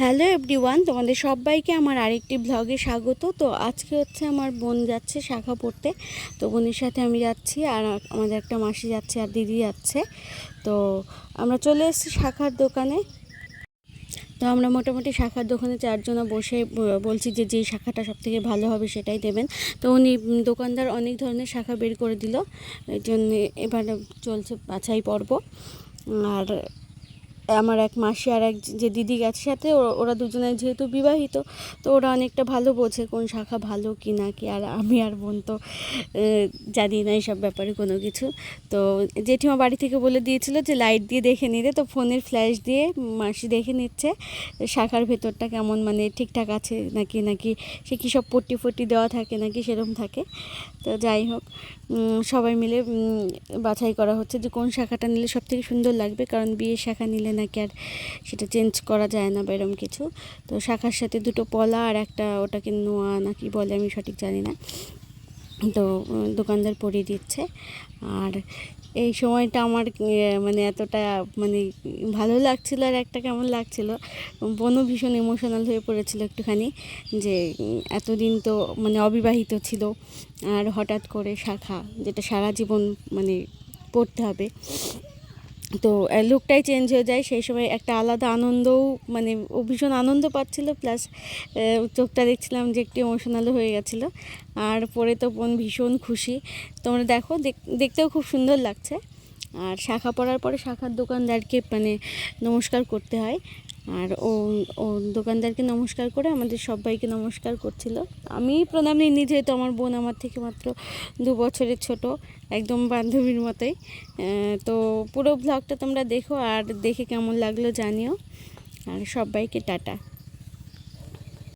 Hello everyone, তোমাদের সবাইকে আমার আরেকটি ব্লগে স্বাগত। তো আজকে হচ্ছে আমার বোন যাচ্ছে শাখা পড়তে, তো বোনের সাথে আমি যাচ্ছি আর আমাদের একটা মাসি যাচ্ছে আর দিদি যাচ্ছে। তো আমরা চলে এসেছি শাখার দোকানে। তো আমরা মোটামুটি শাখার দোকানে চারজনা বসে বলছি যে যেই শাখাটা সব থেকে ভালো হবে সেটাই দেবেন। তো উনি দোকানদার অনেক ধরনের শাখা বের করে দিল এই জন্য এবার চলছে বাছাই পর্ব। আর আমার এক মাসি আর এক যে দিদি গেছে সাথে, ওরা দুজনে যেহেতু বিবাহিত, তো ওরা অনেকটা ভালো বোঝে কোন শাখা ভালো কি না কি, আর আমি আর বোন তো জানি না এইসব ব্যাপারে কোনো কিছু। তো জেঠিমা বাড়ি থেকে বলে দিয়েছিল যে লাইট দিয়ে দেখে নিতে, তো ফোনের ফ্ল্যাশ দিয়ে মাসি দেখে নিচ্ছে শাখার ভেতরটা কেমন মানে ঠিকঠাক আছে নাকি নাকি সে কী সব পট্টি ফট্টি দেওয়া থাকে নাকি সেরকম থাকে। তো যাই হোক সবাই মিলে বাছাই করা হচ্ছে যে কোন শাখাটা নিলে সব থেকে সুন্দর লাগবে, কারণ বিয়ের শাখা নিলে নাকি আর সেটা চেঞ্জ করা যায় না বা এরম কিছু। তো শাখার সাথে দুটো পলা আর একটা ওটাকে নোয়া নাকি বলে আমি সঠিক জানি না। তো দোকানদার পরিয়ে দিচ্ছে। আর এই সময়টা আমার মানে এতটা মানে ভালো লাগছিল আর একটা কেমন লাগছিল। বোনও ভীষণ ইমোশনাল হয়ে পড়েছিল একটুখানি যে এতদিন তো মানে অবিবাহিত ছিল। আর হঠাৎ করে শাখা যেটা সারা জীবন মানে পড়তে হবে। তো লুকটাই চেঞ্জ হয়ে যায়। সেই সময় একটা আলাদা আনন্দও মানে ও ভীষণ আনন্দ পাচ্ছিলো। প্লাস চোখটা দেখছিলাম যে একটু ইমোশনালও হয়ে গেছিল। আর পরে তো বোন ভীষণ খুশি। তোমরা দেখো, দেখ- দেখতেও খুব সুন্দর লাগছে। আর শাখা পড়ার পরে শাখার দোকানদারকে মানে নমস্কার করতে হয়। আর ও ও দোকানদারকে নমস্কার করে আমাদের সবাইকে নমস্কার করছিল। আমি প্রণাম নিইনি যেহেতু আমার বোন আমার থেকে মাত্র দু বছরের ছোট, একদম বান্ধবীর মতোই। তো পুরো ব্লগটা তোমরা দেখো আর দেখে কেমন লাগল জানিও। আর সবাইকে টাটা।